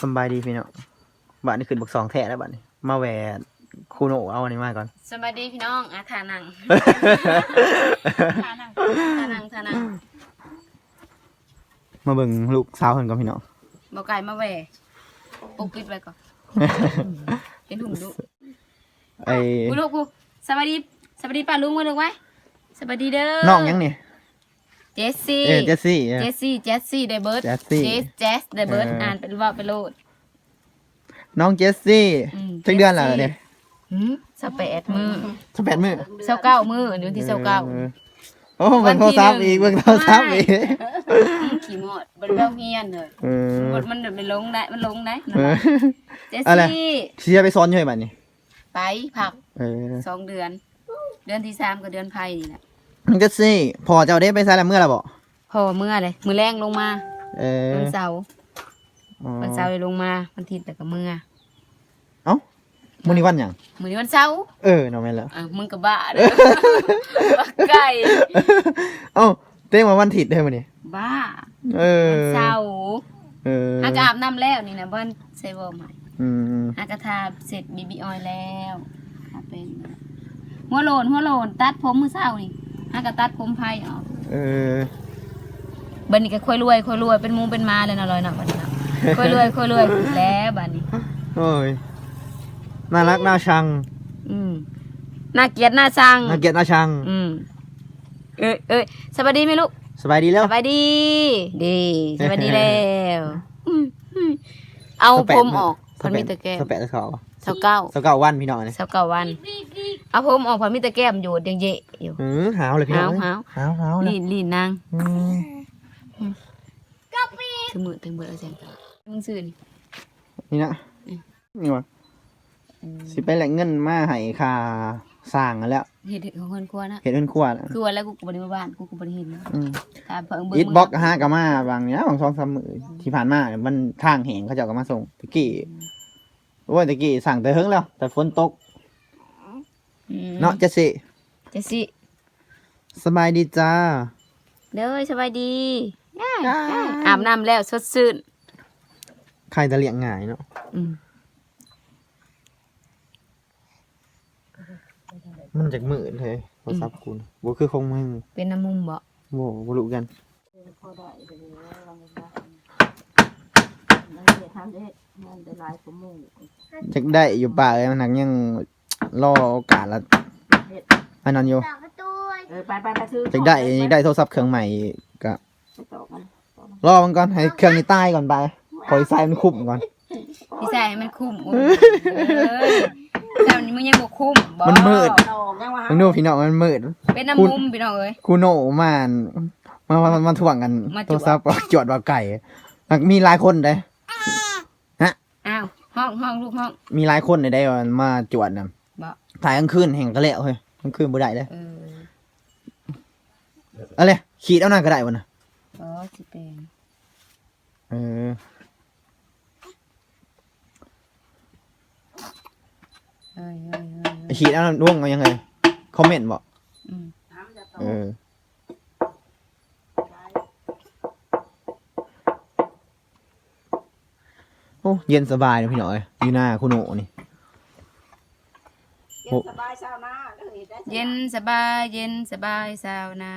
สำบายดีพี่เนาะบ้านนี้ขึ้นบักสองแท้แล้วบ้านนี้ มาแหวะคูโนเอาอันนี้มาก่อน สวัสดีพี่น้องอาทานัง ทานังทานังทานังมาเบิ่งลูกสาวเพิ่นก่อนพี่เนาะบกไก่มาแหวปกปิดไว้ก่อนเป็นถุงดุไอ้กูลูกกูสวัสดีสวัสดีป้าลุงมาลูกไว้สวัสดีเด้อน้องยังนี่ เจสซี่ เออเจสซี่เออ เจสซี่ เจสซี่เดเบิร์ดเจสซี่เจสเจสเดเบิร์ดเอออ่ อ่านเป็นว่าเป็นโลด น้องเจสซี่อืมจักเดือนแล้วเนี่ยหืมสเปดมือสิบแปดมื้อเสาเก้ามือเดี๋ยววันที่เสาเก้า ออโอ้เบิ่งโทรศัพท์อีกเบิ่งโทรศัพท์อีกขี่หมดบนเบ้าเฮียนเลยเออ หมดมันเดี๋ยวไปลงได้ มันลงได้เออ เจสอะไร ซี่ที่จะไปซ้อนอยู่ไอ้บัดนี้ ไปผักเออสองเดือน เดือนที่สามกับเดือนไพ่นี่แหละ น้องเจสซี่พอเจ้าได้ไปใส่แล้วเมื่อไหร่บ่พอเมื่อเลยมือแรงลงมาเออวันเสาร์อ๋อวันเสาร์เลยลงมาวันอาทิตย์แต่ก็เมื่อเอ้ามื้อนี้วันหยังมือนี้วันเสาร์เออน้องแม่นแล้วอะมึงกับบ้าเด้อ บ้าไก่เอ้าเต้มาวันถิดได้มื้อนี้บ้าเออวันเสาร์เอออากอาบน้ำแล้วนี่นะบ้านเซเวอร์ใหม่อืมอากาทาเสร็จบีบีออยแล้วทาเป็นหัวโลนหัวโลนตัดผมมือเศร้านี่ อากาตัดผมไพ่ออกเออบันนี้ก็ค่อยรวยค่อยรวยเป็นหมูเป็นมาเลยนะลอยหนักบันนี้นะค่อยรวยค่อยรวยแล้วบันนี้ โอ้ยน่ารักน่าชังอืมน่าเกลียดน่าชังน่าเกลียดน่าชัง อืมเอ้ยเอ้ยสวัสดีไหมลูกสบายดีแล้วสวัสดีดีสวัสดีแล้วอืมอืมเอาผมออกพันมิตรแก้มสแปะสเขา เสาเก้าสเก้าวันพี่น้องเนี่ยเสาเก้าวัน เอาผมออกพันมิตรแก้มอยู่ยังเยะอยู่อือหาวเลยพี่น้องหาวหาวหาวเลยลีนลีนนางอืมถึงมือถึงเบอร์แล้วจ้ะมึงซื้อนี่นี่นะนี่วะสิไปแหล่งเงินมาให้ค่าสร้างกันแล้วเห็ดเห็ดของคนกลัวนะเห็นเงินขวดคือวันแล้วกูก็บริมาบ้านกูก็บริเห็นนะอืมตามเพิ่งเบิ่งอีทบ็อกฮะกามาบางเนี้ยบางสองสามมือที่ผ่านมาเนี่ยมันทางแหงเขาเจ้าก็มาส่งตะกี้ โอ้ยตะกี้สั่งแต่เฮิงแล้ว แต่ฝนตก อืมเนาะเจสซี่เจสซี่สบายดีจ้า เด้อสบายดีอาบน้ำแล้วสดชื่นใครจะเลี้ยงง่ายเนาะอืมมันจากมือเลยโทรศัพท์กูนะบ่คือคงมึงเป็นน้ำมุมบ่บ่บ่รู้กัน จักได้อยู่ป่าเลยมันหนักยังรอโอกาสละอันนั้นอยู่เออไปไปไปซื้อจักได้ยังได้โทรศัพท์เครื่องใหม่ก็ไปต่อกันรอมันก่อนให้เครื่องนี้ตายก่อนไปขออีไซมันคุ้มก่อนพี่ชายให้มันคุ้มโอ้ยเอ้ยแต่วันนี้มึงยังบ่คุ้มบ่มันมืดดอกยังวะมึงดูพี่น้องมันมืดเป็นน้ำมุมพี่น้องเอ้ยคูโนมานมามามามาถ่วงกันมาจวดโทรศัพท์จวดว่าไก่แล้วมีหลายคนเด้ อ้าวห้องห้องลูกห้อง มีหลายคนได้ว่ามาจวดน่ะบ่ ถ่ายกลางคืนแห่งก็แล้วเฮ้ยกลางคืนบ่ได้เลยเอออะไรขีดเอาหน้าก็ได้วะนะบ่สิเป็นเออเอ้ยเอ้ยเอ้ยเอ้ยขีดเอาหน้าร่วงเอายังไงคอมเมนต์บอกอืมเออ โอ้เย็นสบายเลยพี่หน่อยอยู่หน้าคุณโหนนี่ เย็นสบายเช้าหน้าเด้อเฮ็ดได้เย็นสบายเย็นสบายสาวนา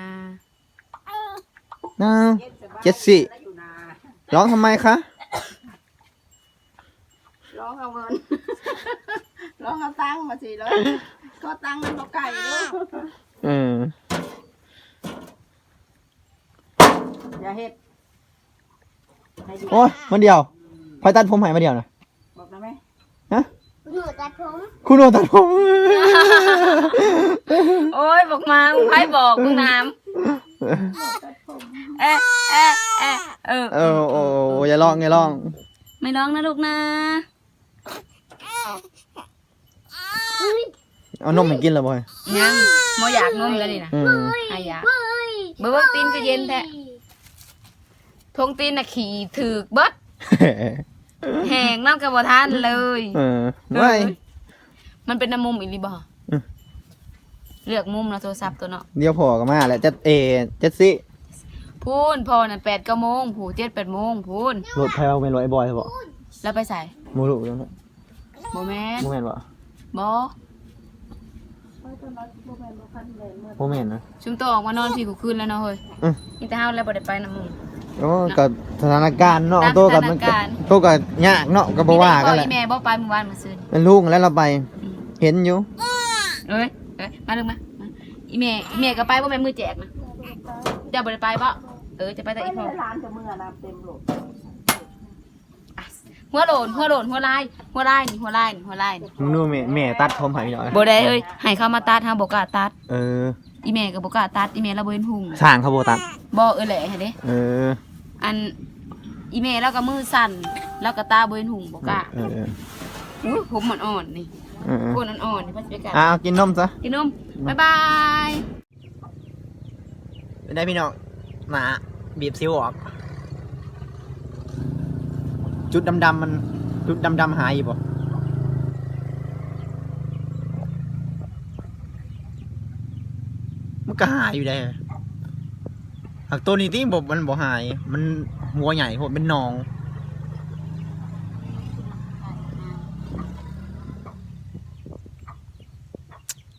น้าเย็นสบายเจ็ดสี่ แล้วอยู่นาร้องทำไมคะ ร้องเอาเงิน ร้องเอาตังค์มาสิร้องก็ตังค์มันบ่ไก่เด้อเออ อย่าเฮ็ดให้ดีโอ้ยมันเดียว พอยตัดผมใหายมาเดียวนะบอกได้ไหมคุณโหนตัดผม โอ้ยบอกมาใครบอกมึงน้ำเอ๊ะเอ๊ะเอ๊ะเออ เออโอ้โอ้อย่าลองอย่าลอง ไม่ร้องนะลูกนะเอานมให้กินเลยบอยยังโมอยากนมแล้วนี่นะอืมอายะเบิ่งตีนก็เย็นแท้ทงตีนน่ะขี่ถือกเบิด แหงน้ำกระบอทานเลยเออไม่มันเป็นน้ำมุมอีหลีบ่อืมเลือกมุมนะโทรศัพท์ตัวเนาะเดี๋ยวพอก็มาแหละจะเอเจ็ดซี่พูนพอน่ะแปดเก้าโมงผูเจ็ดแปดโมงพูนรถไฟเอาเป็นรถไอ้บอยใช่ปะแล้วไปใส่หมูลูกแล้วเนาะบ่แม่นโมเมนต์บ่บ่เพราะตอนนั้นบ่แม่นบ่คันแม่นหมดโมเมนต์นะชุมโตออกมานอนพี่กูคืนแล้วเนาะเฮ้ยอืมนี่แต่เฮาแล้วบ่ได้ไปนำมึง โอ้กับสถานการณ์เนาะตามโตกับมันสถานการณ์ โตกับยากเนาะก็บ่ว่ากันแหละอีแม่บ่ไปเมื่อวานมื้อซื่นเป็นลูกแล้วเราไปเห็นอยู่เอ้ยเอ้ยมาลึงมามาอีแม่อีแม่ก็ไปบ่แม่นมือแจกนะเจ้าบ่ได้ไปบ่เออจะไปแต่ไปอีพ่อในร้านจะเมื่อน้ำเต็มโหลดอะ หัวโหลนหัวโหลนหัวลายหัวลายนี่หัวลายนี่หัวลายนี่มึงดูแม่แม่ตัดผมให้หน่อยบ่ได้เอ้ยให้เขามาตัดเฮาบ่กล้าตัด เอออีแม่ก็บ่กล้าตัดอีแม่เราบ่เห็นหุ่งสร้างเขาบ่ตัด บ่เออแหละให้เด้เอออันอีแม่เราก็มือสั่นเราก็ตาบ่เห็นหุ่งบ่กล้าเออเอออู้ผมมันอ่อนนี่เออเออก้นอ่อนๆนี่พัสดุกันอะเอากินนมซะ กินนมบ๊ายบายเป็นได้พี่น้องหมาบีบซิวออก จุดดำๆมันจุดดำๆหายอยู่บ่มันก็หายอยู่ได้หากตัวนี้ที่บบมันบ่หาย มันหัวใหญ่โหดเป็นหนอง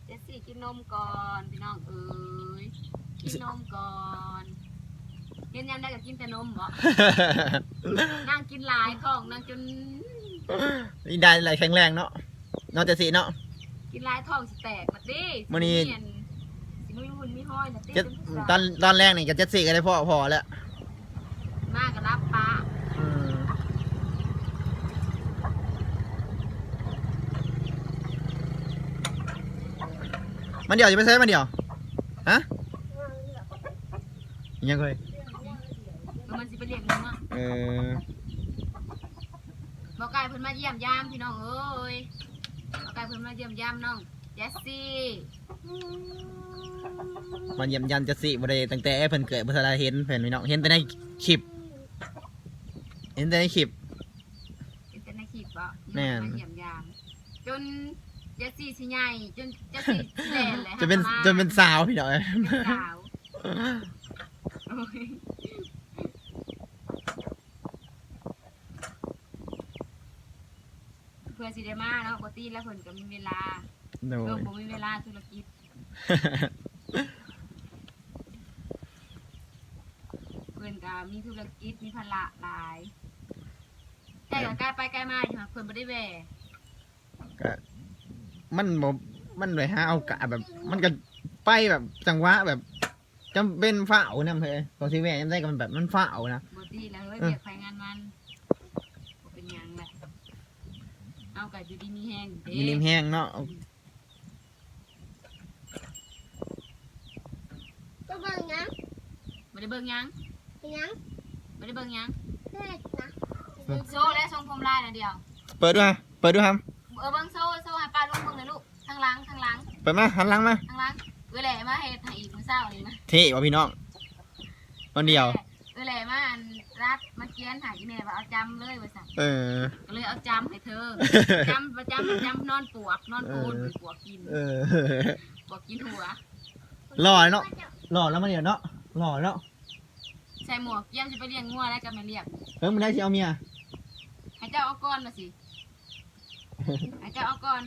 เจสซี่กินนมก่อนพี่น้องเอ้ยกินนมก่อน เห็นยังได้ก็กินแต่นมบ่นั่งกินหลายของนั่งจนนี่ได้อะไรแข็งแรงเนาะเนาะจะสิเนาะ กินหลายท้องสิแตกบัดนี้มื้อนี้ สิมีหุ่นมีห้อยน่ะติเจ็ดเป็นผู้ตชาอยนตอนแรกนี่ก็เจ็ดสี่ก็ได้พ่อพอแล้วมาก็รับปลาอืมมันเดี๋ยวจะไปใช้มันเดี๋ยวฮะยังไงแล้ว มันสิไปเรียกหนึงอะเออบ่ไก่เพิ่นมาเยี่ยมยามพี่น้องเอ้ยบ่ไก่เพิ่นมาเยี่ยมยามน้องเจสซี่มันเยี่ยมยันจะสิบ่ได้ตั้งแต่เพิ่นเกิดบ่ทันได้เห็นเพิ่นพี่น้องเห็นแต่ในคลิป เห็นแต่ในคลิป เป็นแต่ในคลิปบ่แม่น มาเยี่ยมยามจนเจสซี่สิใหญ่จนเจสซี่สิแลนเลยจะเป็นหามาจะเป็นสาวพี่น้อง เป็นสาวโอ้ย พื่อสิได้มาเนาะปกติแล้วเพิ่นก็มีเวลาโดเออยผมมีเวลาธุรกิจเพื่อนก็มีธุรกิจมีภาระหลาย แต่ก็ใกล้ไปใกล้มาอยู่ค่ะเพื่อนไม่ได้แหวก็มันบ่มันเลยฮะเอากะแบบ มันก็ไปแบบจังหวะแบบจำเป็นฝ้าวนำเฮ้ยตอนที่แม่ยังได้ก็มันแบบมันฝ้าวนะบดีแล้วเฮ้ยเออเบียกไฟงานมันบ่เป็นหยังแหละ เอาไก่อยู่ดีมีแห้งเด้มีริมแห้งเนาะก็เบิ่งนะไม่ได้เบิ่งหยังยังไม่ได้เบิ่งหยังเลิกนะโซ่และทรงผมลายนะเดียว เปิดด้วยฮะเปิดด้วยครับเออเบิ่งโซ่โซ่ให้ป้าลูกเบิ่งหน่อยลูกทางหลังทางหลังเปิดมาหันหลังมาทางหลังเออแหล่มาเฮ็ดให้อีกมื้อเช้านี่นะเท่ว่ะพี่น้องวันเดียวเออแหล่มาอัน รัดมาเขียนใหายแม่ว่าเอาจำเลยว่าสั่นเออ ก็เลยเอาจำให้เธอ จำประจำประจำนอนปวก นอนปูนปวกกินเออปวกกินหัว หล่อเนาะหล่อแล้วมันเดี๋ยวเนาะหล่อแล้วใส่หมวกเยี่ยมจะไปเลี้ยงงัวแล้วก็ไม่เรียกเฮ้ยมึงได้ที่เอาเมียให้เจ้าเอาก้อนมาสิให้เจ้าเอาก้อน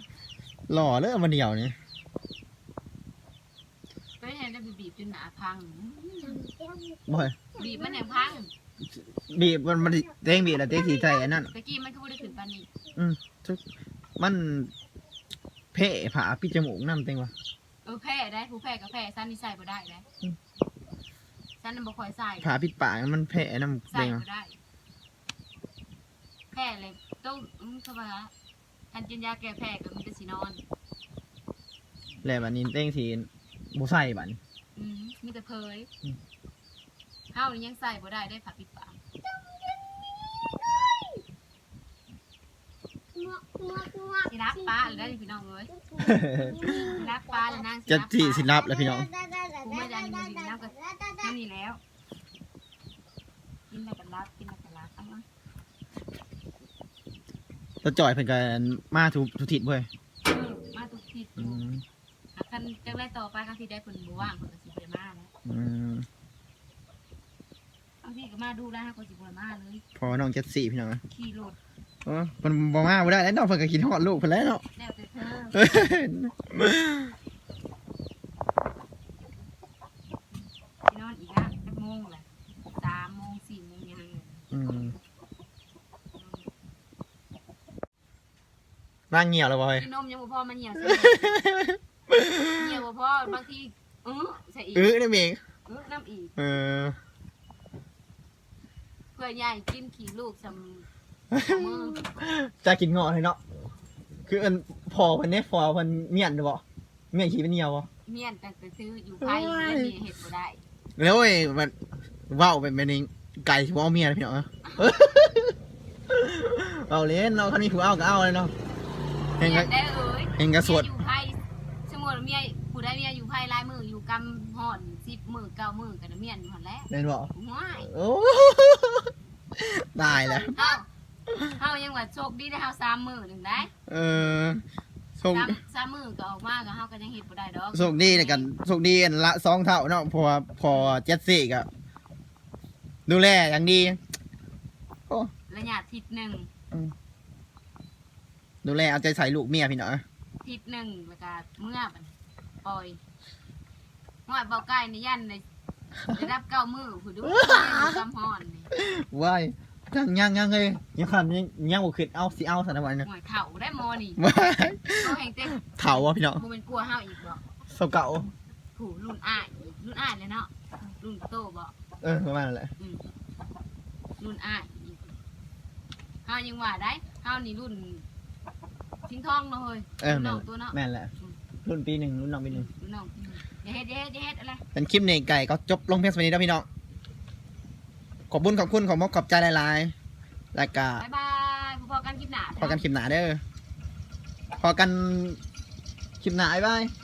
หล่อเลยมันเดียวนี่ไปเห็นได้บีบจนหนาพังบ่อยบีบมันแหงพัง บีบมันมันเต้งบีบแล้วเต้งสีใจอันนั้นตะกี้มันก็บ่ได้ขึ้นปานนี้มันเพ่ผาพี่จมูกน้ำเต็งวะเออแพ้ได้ผู้แพ้ก็แพ้สั้นนี่ใส่บ่ได้ได้อืมสั้นนั่นบ่ค่อยใส่ผาพี่ปากมันเพ่น้ำใส่เต็งบ่วะได้ แพ้เลยต้องอืมเข้าไปฮะทันกินยาแก้แพ้ก็มีแต่สินอน แล้วบัดนี้เต้งสีบุใส่บัดนี้ อืมมีแต่เพยอืม เฮานี่ยังใส่บ่ได้ได้ผักปิดปากงวกงวกงวกสิรับปลาหรือได้พี่น้องเอ้ยสิรับปลาหรือนางจะรับปที่ลาสิรับแล้วพี่น้องแค่นี้แล้ว กินแล้วกันรับกินแล้วกันรับเอามาแล้วจ่อยเพิ่นกันมาทุทุกทิศเว้ยเออมาทุกทีอืมอาคันจังไรต่อไปคันที่ได้คนบ่ว่างคนก็สิบ่ได้มาแล้ว อืมบางทีก็มาดูแล้วฮะคนสิบ่ได้มาเลยพอน้องเจ็ดสี่พี่น้องนะขี่รถเออมันบ่มาบ่ได้แล้วเนาะเพิ่นก็กินฮอดลูกเพิ่นแล้วเนาะ แล้วแต่เธอเอ้ยไปนอนอีกอะจักโมงแหละสามโมงสี่โมงยังอืมร่างเหี่ยวแล้วบ่เฮ้ยกินนมยังบ่พอมันเหี่ยวใส่เหี่ยวบ่พอบางทีเออใส่อีกเออนี่เองเออน้ำอีก เออเพื่อใหญ่กินขี่ลูกสำมือจะกินเงาะเลยเนาะ คืออันพอเพิ่นเนี่ยพอเพิ่นเมียนบ่เมียนขี้เป็นเหนียวบ่เมียนแต่ไปซื้ออยู่ไทยเมียนนี่เห็ดบ่ได้แล้วเว้ยมันเว้าเป็นแบบนี้ไก่สิบ่เอาเมียนะพี่น้องเอ้ยเอาเล่นเนาะคันมีผู้เอาก็เอาเลยเนาะเห็นเมีก็ยนได้เอ้ยเห็นก็สวด เมียอยู่ไทยสมมุติว่าเมียผู้ใดเมียอยู่ไทยหลายมืออยู่ กำห่อน10มื้อ9มื้อกันเมียนอยู่หั่นแหละเล่นบ่ว้ายโอ้ตายแล้วเฮาเฮายังว่าโชคดีได้เฮาสามมื้อหนึงได้เออส่งสามสามมื้อก็ออกมาก็เฮาก็ยังเฮ็ดบ่ได้ดอกส่งดีในกันส่งดีอันละสองเท่าเนาะเพอพอเจ็ดสี่ก็ดูแลอย่างดีระยะทิศหนึงดูแลเอาใจใส่ลูกเมียพี่น้องทิศหนึงแล้วก็เมื่อบัดปล่อย ฮอดเบาใกล้นี่ยันได้ได้รับเก้ามื้อผู้ดูอยู่กำห่อนนี่ว้ายยังยังยังเลยยังขันยังยังบุคิดเอาสิเอาสันวันนะหวยเถ่าได้โมนี่ว้ายเขาแห่งเต็มเถาวะพี่น้องโมเป็นกลัวห้าวอีกบ่โซเก่าผู้รุ่นอ้ายอีกรุ่นอ้ายเลยเนาะรุ่นโตบ่เออประมาณนั้นแหละอืมรุ่นอ้ายอีกห้าวยังว่าได้ห้าวนี่รุ่นทิ้งทองเนาะเฮ้ยเออรุ่นแม่น้อนงตัวเนาะแม่นแหละรุ่นปีหนึ่งรุ่นน้องปีหนึ่งรุ่นน้องปี หนึ่งอย่าเฮ็ดอย่าเฮ็ดอย่าเฮ็ดอะไรเป็นคลิปในไก่ก็จบลงเพียงสวัสดีแล้วพี่น้อง ขอบคุญขอบคุณขอบมกขอบใจหลายๆแล้วก็บ๊ายบายพอๆกันคลิปหน้าพอกันคลิปหนาเด้อพอกันคลิปหนาบ๊ายบายบ